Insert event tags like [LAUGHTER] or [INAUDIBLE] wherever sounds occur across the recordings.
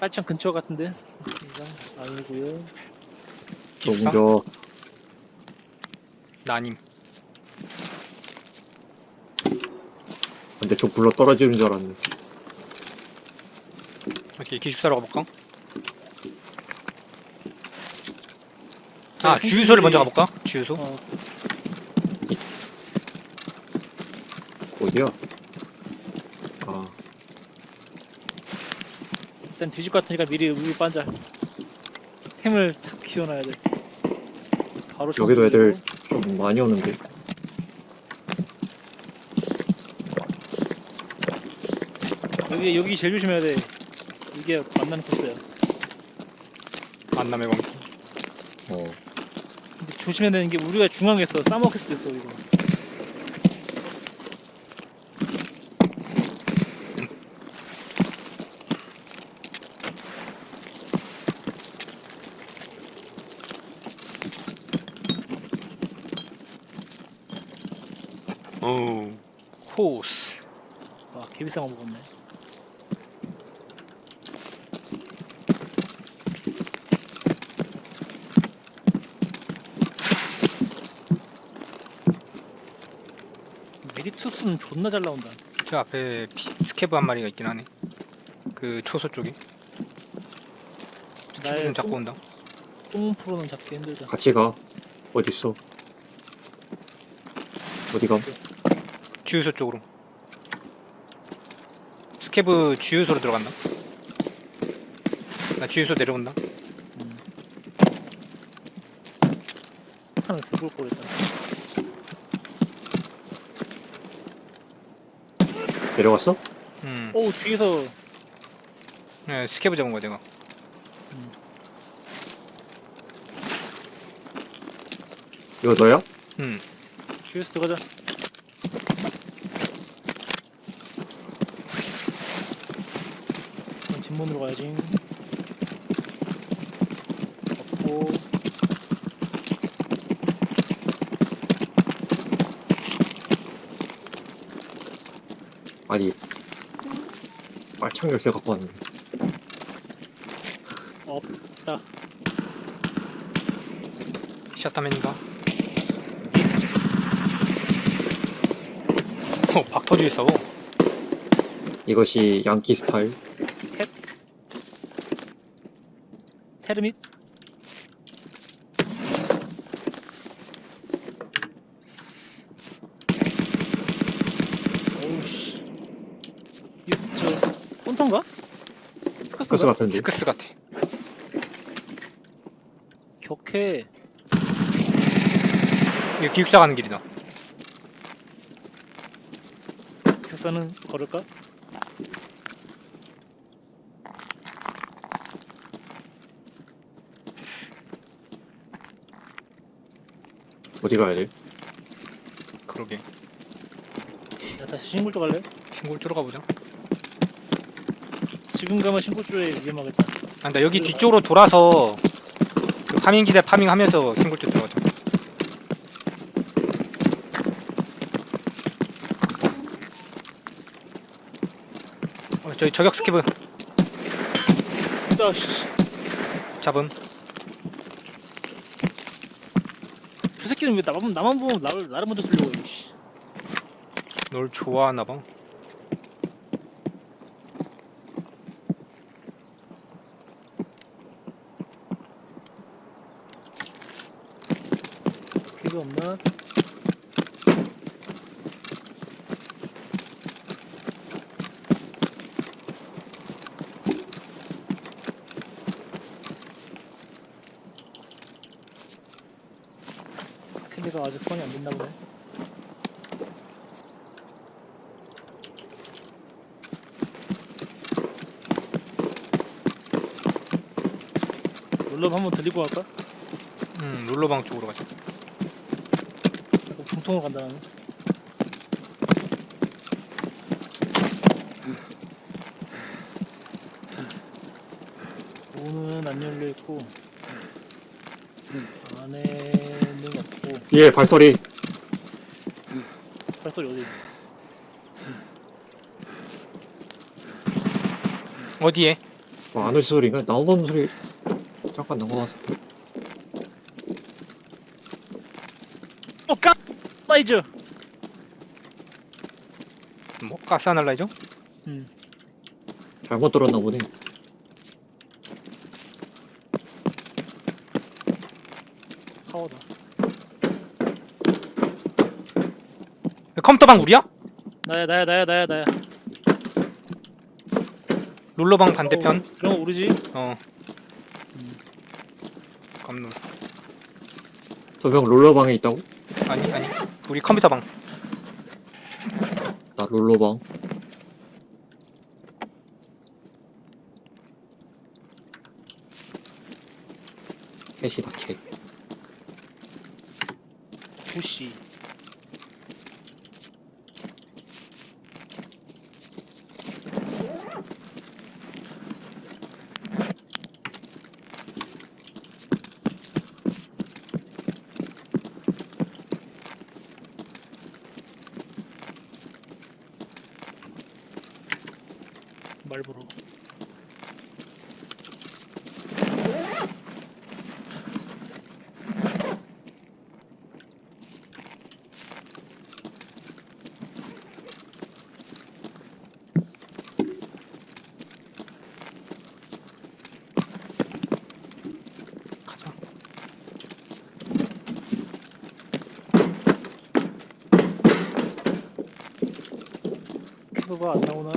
빨창 근처 같은데? 아니고요. 기숙사? 동조 나님. 근데 저 불러 떨어지는 줄 알았네 오케이 기숙사로 가볼까? 아 네, 주유소를 먼저 가볼까? 주유소? 어, 어디야? 아 일단 뒤집 것 같으니까 미리 우유 반자. 템을 탁 키워놔야 돼. 바로 여기도 애들. 좀 많이 오는데 여기 여기 제일 조심해야 돼. 이게 만나는 코스야. 만남의 광. 어 근데 조심해야 되는 게 우리가 중앙에 있어. 싸먹을 수도 있어 이거. 오. 호스. 와 개비상어 먹었네. 메디투스는 존나 잘 나온다. 저 앞에 피- 스케브 한 마리가 있긴 하네. 그 초소 쪽에. 나의 좀 잡고 똥- 온다. 똥 프로는 잡기 힘들다. 같이 가 어딨어 어디 가? 주유소 쪽으로. 스케브 주유소로 들어간다. 나 주유소 내려온다. 폭탄을 올 거랬다. 내려갔어? 음. 오 뒤에서 네, 스케브 잡은 거야 내가. 이거 너야? 음. 뒤에서 들어가자. 그럼 뒷문으로 가야지. 없고 아니 빨창 열쇠 갖고 왔는데 없다. 샷다맨인가? 어, 박 싸워. 이것이 양키 스타일 테르밋 오우씨 이저 혼턴가? 스커스인가? 스커스 같은데 스크스 같아. 격해 이거 기숙사 가는 길이다. 기숙사는 걸을까? 어디 가야 돼? 그러게. 야 다시 신골조 갈래? 신골 쪽으로 가보자. 지금 가면 신골조에 위험하겠다 아, 나 여기 뒤쪽으로 돌아서 그 파밍 기대 파밍 하면서 신골 쪽 들어가자. 어, 저기 저격 스케브 아, 씨. 잡음. 저 새끼는 왜 나만, 나만 보면 나를, 나를 먼저 뚫려고 해 씨. 널 좋아하나 봐. 없나? 아직 소환이 안 됐나 보네. 롤럽 한번 들리고 갈까? 음, 롤러방 쪽으로 가자. 어, 중통으로 간다 나는. 문은 안 열려 있고 없고 예 발소리 발소리 어디? 어디에? 어, 안 오시 소리가 나오는 소리 잠깐 나온 것 같아. 어, 까! 라이즈! 뭐 아날라이저? 음. 잘못 들었나 보네. 파워다. 컴퓨터방 우리야? 나야, 나야, 나야, 나야, 나야. 롤러방 반대편. 어, 그런 거 모르지? 어. 깜놀. 저형 롤러방에 있다고? 아니 아니. 우리 컴퓨터방. 나 롤러방. 캣이다 캣. 부시. 가자. 캐브가 안 나오나?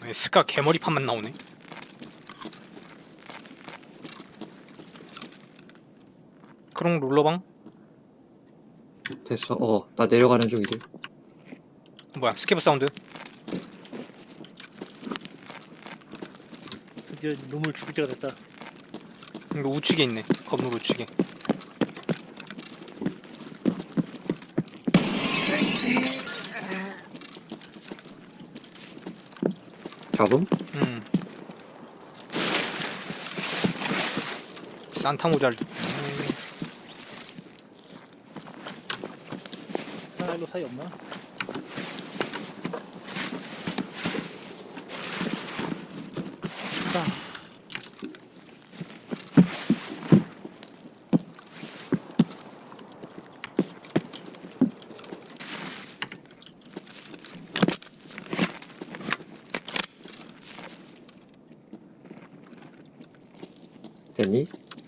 아니, 스카 개머리판만 나오네. 그럼 롤러방? 됐어. 어, 나 내려가는 중이지. 뭐야 스케브 사운드? 드디어 놈을 죽을 때가 됐다. 이거 우측에 있네. 건물 우측에. 잡음? 음. 산타 모자를. 하나 일로 사이 없나? 아,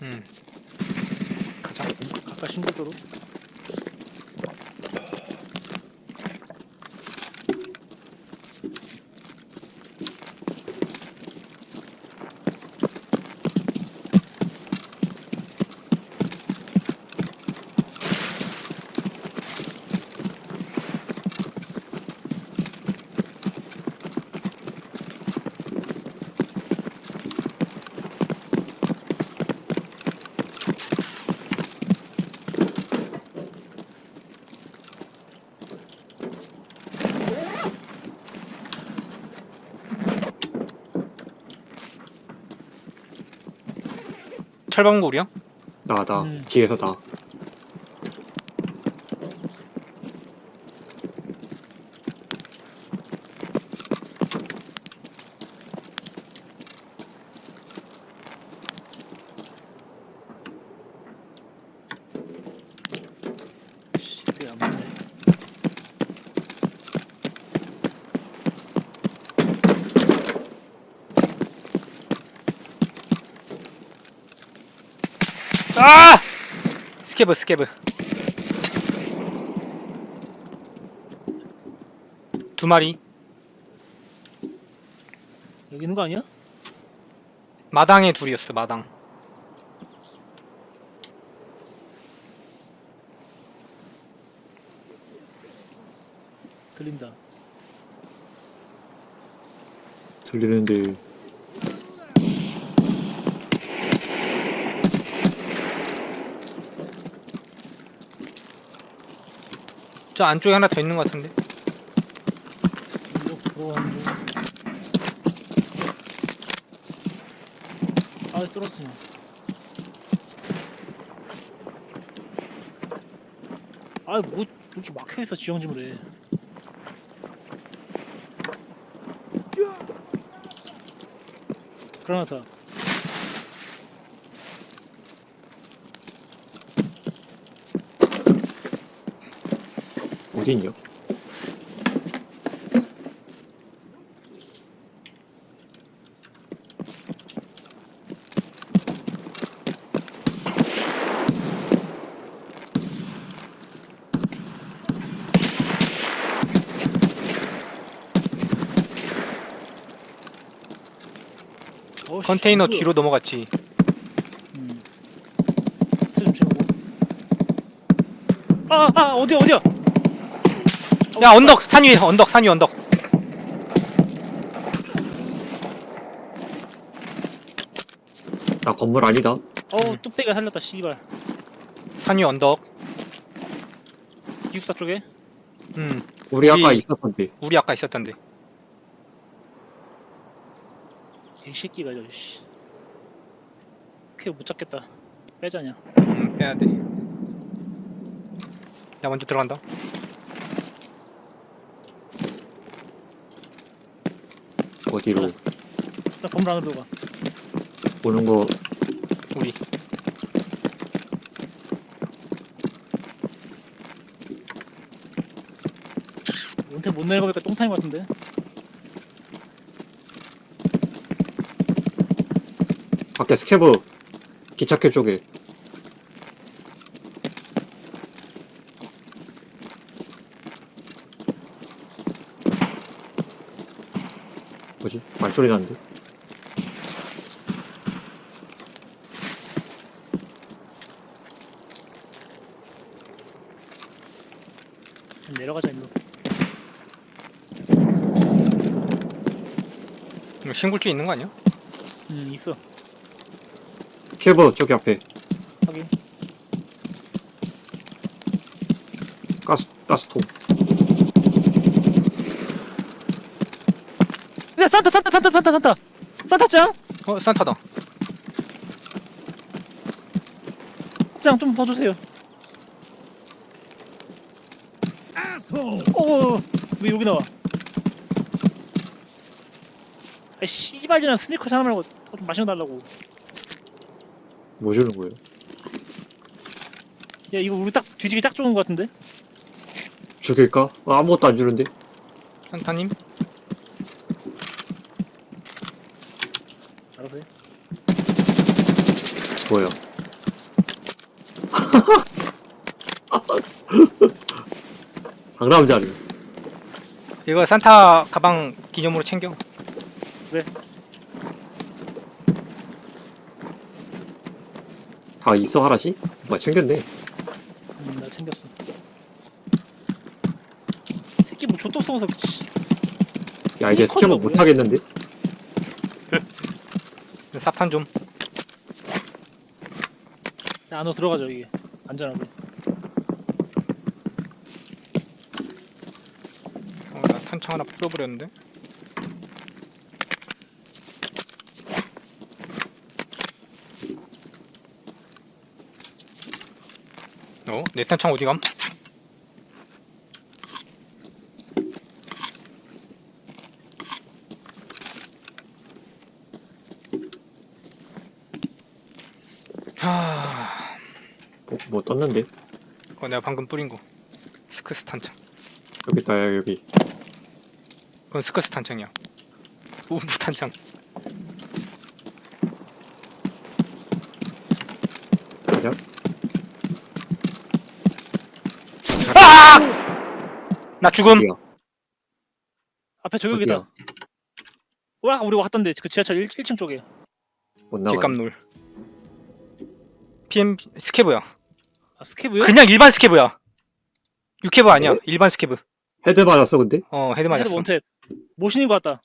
됐니? 음. 가자. 아까 신고도로. 철방구 우리야? 나, 나. 음. 뒤에서 나. 씨, 왜안 맞네. 아! 스케브 스케브. 두 마리. 여기 있는 거 아니야? 마당에 둘이었어 마당. 들린다. 들리는데. 저 안쪽에 하나 더 있는 것 같은데. 아, 뚫었어. 아, 뭐 이렇게 막혀 있어 지형지물에. 그라나타. 어디 있냐? 어우씨, 컨테이너. 뒤로 넘어갔지. 음. 아, 아, 어디야, 어디야? 야 언덕 산 위에 언덕 산 위 언덕. 나 건물 아니다. 어우, 뚝배기가 살렸다, 씨발. 산 위 언덕. 기숙사 쪽에? 음 우리 아까 우리- 있었던데. 우리 아까 있었던데. 이 새끼가 저 씨. 크게 못 잡겠다. 빼자냐. 음 빼야 돼. 나 먼저 들어간다. 어디로 나 건물 안으로 들어가. 오는 거 우리. 은퇴 못 내려가니까 똥타임 같은데. 밖에 스캐브 기차캐 쪽에 나는데? 좀 내려가자 일로. 이거 신굴주 있는 거 아니야? 음 있어. 스캐브 저기 앞에 확인. 가스 가스통 야 산타 산타 산타 산타 산타 산타 짱! 어 산타다. 짱좀 더 주세요. 오, 왜 여기 나와? 아 씨발이나 스니커 하나 말고 좀 마시고 달라고. 뭐 주는 거예요? 야 이거 우리 딱 뒤지기 딱 좋은 거 같은데? 죽일까? 아, 아무것도 안 주는데? 산타님. 알아서 해. 뭐야? [LAUGHS] 강남자리 이거 산타 가방 기념으로 챙겨. 다 있어 하나씩? 뭐 챙겼네 음, 나 챙겼어. 새끼 뭐 족도 썩어서 씨. 야 이제 스캐브 스니커즈가 못하겠는데? 사탄 좀. 야, 안으로 들어가죠 이게 안전하게. 어, 나 탄창 하나 뿌려버렸는데. 어? 내 탄창 어디 감? 하... 어, 뭐 떴는데? 그거 내가 방금 뿌린 거. 스크스 탄창. 여기 있다 야, 여기 그건 스커스 탄창이야. 우무 탄창. 가자 아! 나 죽음. 어디야? 앞에 저기 어디야? 있다. 와 우리 왔던데 그 지하철 1, 1층 쪽에. 못 나가 객감놀. PM 스케브야. 아 스케브요? 그냥 일반 스케브야. 유케브 아니야. 일반 스케브. 헤드 맞았어 근데? 어 헤드 맞았어. 원탭. 모신인 것 같다.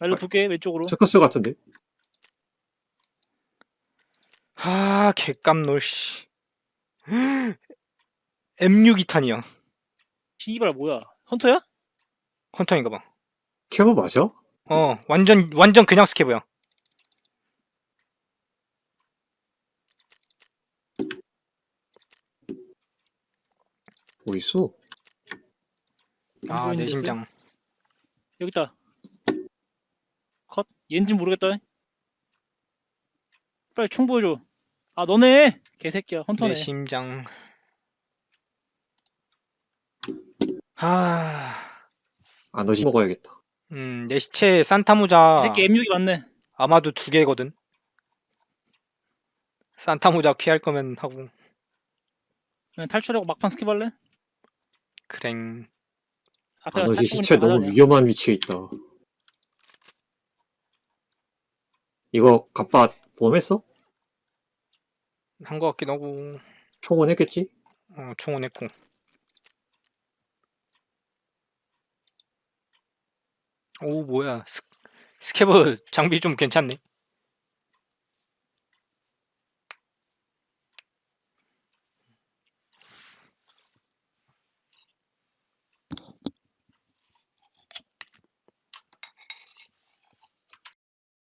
나 일로 아, 볼게 왼쪽으로. 스커스 같은데? 아 객감놀 씨. [GASPS] M6 2탄이야. 씨발 뭐야? 헌터야? 헌터인가 봐. 캐버 맞아? 어, 완전 완전 그냥 스케브야. 뭐 있어? 아, 내? 심장. 여기 있다. 컷. 얜지 모르겠다. 빨리 총 보여줘. 아 너네 개새끼야 헌터네. 내 심장. 아, 아, 너시 먹어야겠다. 음, 내 시체 산타 모자 이 새끼 M6이 맞네. 아마도 두 개거든. 산타 모자 피할 거면 하고 그냥 탈출하고 막판 스킵할래? 그랭. 앞에 아, 너시 탈출 시체 너무? 위험한 위치에 있다. 이거 갑바 보험했어? 한거 같기도 하고 총은 했겠지? 어, 총은 했고. 오 뭐야 스, 스케브 [LAUGHS] 장비 좀 괜찮네.